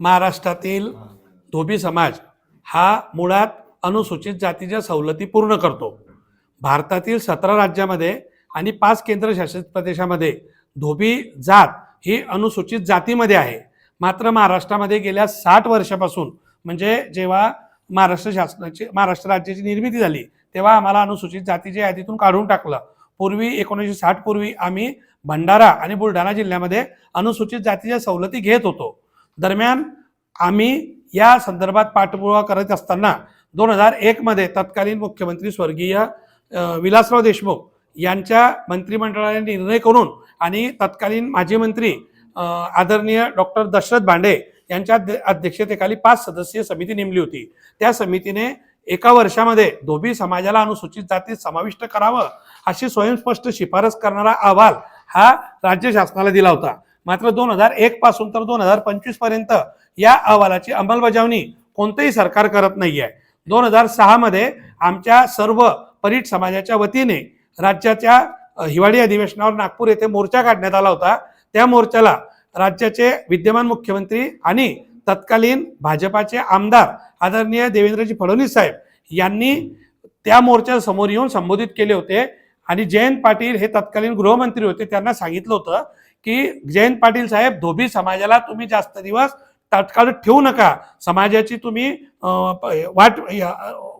महाराष्ट्रातील धोबी समाज हा मुळात अनुसूचित जातीच्या सवलती पूर्ण करतो. भारतातील सतरा राज्यामध्ये आणि पाच केंद्रशासित प्रदेशामध्ये धोबी जात ही अनुसूचित जातीमध्ये आहे. मात्र महाराष्ट्रामध्ये गेल्या साठ वर्षापासून म्हणजे जेव्हा महाराष्ट्र शासनाची महाराष्ट्र राज्याची निर्मिती झाली तेव्हा आम्हाला अनुसूचित जातीच्या यादीतून काढून टाकलं. पूर्वी एकोणीसशे साठ पूर्वी आम्ही भंडारा आणि बुलढाणा जिल्ह्यामध्ये अनुसूचित जातीच्या सवलती घेत होतो. दरम्यान आम्ही या संदर्भात पाठपुरावा करत असताना दोन हजार एकमध्ये तत्कालीन मुख्यमंत्री स्वर्गीय विलासराव देशमुख यांच्या मंत्रिमंडळाने निर्णय करून आणि तत्कालीन माजी मंत्री आदरणीय डॉक्टर दशरथ भांडे यांच्या अध्यक्षतेखाली पाच सदस्यीय समिती नेमली होती. त्या समितीने एका वर्षामध्ये धोबी समाजाला अनुसूचित जातीत समाविष्ट करावं अशी स्वयंस्पष्ट शिफारस करणारा अहवाल हा राज्य शासनाला दिला होता. मात्र दोन हजार एक पासून तर दोन हजार पंचवीसपर्यंत या अहवालाची अंमलबजावणी कोणतंही सरकार करत नाही आहे दोन हजार सहा मध्ये आमच्या सर्व परीट समाजाच्या वतीने राज्याच्या हिवाळी अधिवेशनावर नागपूर येथे मोर्चा काढण्यात आला होता. त्या मोर्चाला राज्याचे विद्यमान मुख्यमंत्री आणि तत्कालीन भाजपाचे आमदार आदरणीय देवेंद्रजी फडणवीस साहेब यांनी त्या मोर्चा समोर येऊन संबोधित केले होते. आणि जयंत पाटील हे तत्कालीन गृहमंत्री होते. त्यांना सांगितलं होतं की जयंत पाटील साहेब धोबी समाजाला तुम्ही जास्त दिवस तात्काळ ठेवू नका. समाजाची तुम्ही वाट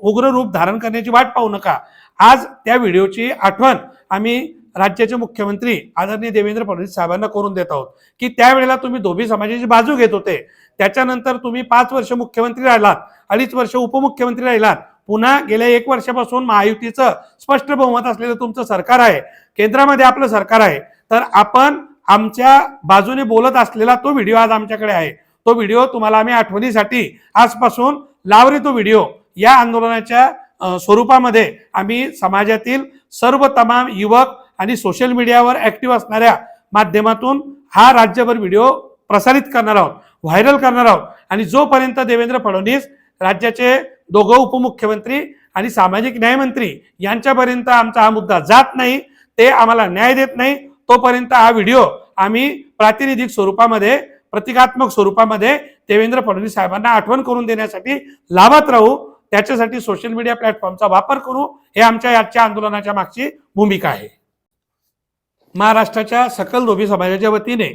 उग्र रूप धारण करण्याची वाट पाहू नका. आज त्या व्हिडिओची आठवण आम्ही राज्याचे मुख्यमंत्री आदरणीय देवेंद्र फडणवीस साहेबांना करून देत आहोत. की त्यावेळेला तुम्ही धोबी समाजाची बाजू घेत होते. त्याच्यानंतर तुम्ही पाच वर्ष मुख्यमंत्री राहिलात. अडीच वर्ष उपमुख्यमंत्री राहिलात. पुन्हा गेल्या एक वर्षापासून महायुतीचं स्पष्ट बहुमत असलेलं तुमचं सरकार आहे. केंद्रामध्ये आपलं सरकार आहे. तर आपण आमच्या बाजूने बोलत असलेला तो व्हिडिओ आज आमच्याकडे आहे. तो व्हिडिओ तुम्हाला आम्ही आठवणीसाठी आजपासून लावरे तो व्हिडिओ. या आंदोलनाच्या स्वरूपामध्ये आम्ही समाजातील सर्व तमाम युवक आणि सोशल मीडियावर ऍक्टिव्ह असणाऱ्या माध्यमातून हा राज्यभर व्हिडिओ प्रसारित करणार आहोत व्हायरल करणार आहोत. आणि जोपर्यंत देवेंद्र फडणवीस राज्याचे दोघं उपमुख्यमंत्री आणि सामाजिक न्यायमंत्री यांच्यापर्यंत आमचा हा मुद्दा जात नाही ते आम्हाला न्याय देत नाही तोपर्यंत हा व्हिडिओ आम्ही प्रातिनिधिक स्वरूपामध्ये प्रतिकात्मक स्वरूपामध्ये देवेंद्र फडणवीस साहेबांना आठवण करून देण्यासाठी लाभत राहू त्याच्यासाठी सोशल मीडिया प्लॅटफॉर्मचा वापर करू हे आमच्या आजच्या आंदोलनाच्या मागची भूमिका आहे. महाराष्ट्राच्या सकल धोबी समाजाच्या वतीने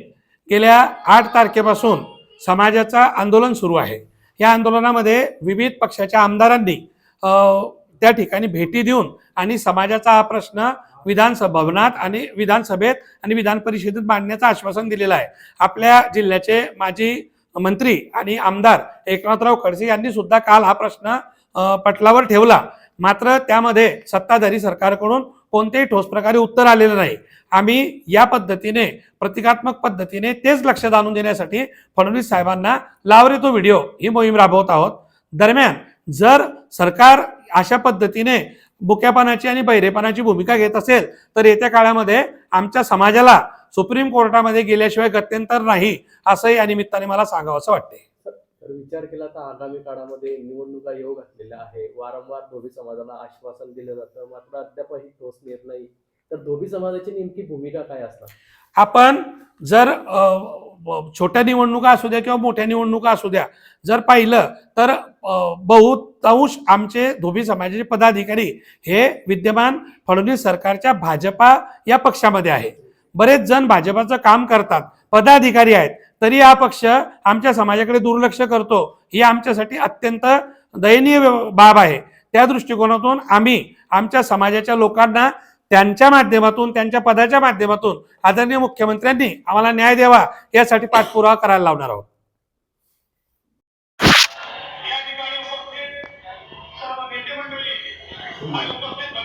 गेल्या आठ तारखेपासून समाजाचा आंदोलन सुरू आहे. या आंदोलनामध्ये विविध पक्षाच्या आमदारांनी त्या ठिकाणी भेटी देऊन आणि समाजाचा हा प्रश्न विधानसभा भवनात आणि विधानसभेत आणि विधान परिषदेत मांडण्याचं आश्वासन दिलेलं आहे. आपल्या जिल्ह्याचे माजी मंत्री आणि आमदार एकनाथराव खडसे यांनी सुद्धा काल हा प्रश्न पटलावर ठेवला. मात्र त्यामध्ये सत्ताधारी सरकारकडून कोणतेही ठोस प्रकारे उत्तर आलेलं नाही. आम्ही या पद्धतीने प्रतिकात्मक पद्धतीने तेच लक्ष आणून देण्यासाठी फडणवीस साहेबांना लावरे तो व्हिडिओ ही मोहीम राबवत आहोत. दरम्यान जर सरकार अशा पद्धतीने बुक्यापणाची आणि बहिरेपणाची भूमिका घेत असेल तर येत्या काळामध्ये आमच्या समाजाला सुप्रीम कोर्टामध्ये गेल्याशिवाय गत्यंतर नाही असंही या निमित्ताने मला सांगावं असं वाटते तर विचार केला तर आगामी काळामध्ये निवडणुका येऊ घातलेल्या आहे वारंवार धोबी समाजाला आश्वासन दिलं जातं. मात्र अद्यापही ठोस निर्णय तर धोबी समाजाची नेमकी भूमिका काय असणार? आपण जर छोट्या निवडणुका असू द्या किंवा मोठ्या निवडणुका असू द्या जर पाहिलं तर बहुतांश आमचे धोबी समाजाचे पदाधिकारी हे विद्यमान फडणवीस सरकारच्या भाजपा या पक्षामध्ये आहे बरेच जण भाजपाचं काम करतात पदाधिकारी आहेत. तरी हा पक्ष आमच्या समाजाकडे दुर्लक्ष करतो. ही आमच्यासाठी अत्यंत दयनीय बाब आहे. त्या दृष्टिकोनातून आम्ही आमच्या समाजाच्या लोकांना त्यांच्या माध्यमातून त्यांच्या पदाच्या माध्यमातून आदरणीय मुख्यमंत्र्यांनी आम्हाला न्याय द्यावा यासाठी पाठपुरावा करायला लावणार आहोत. उपस्थित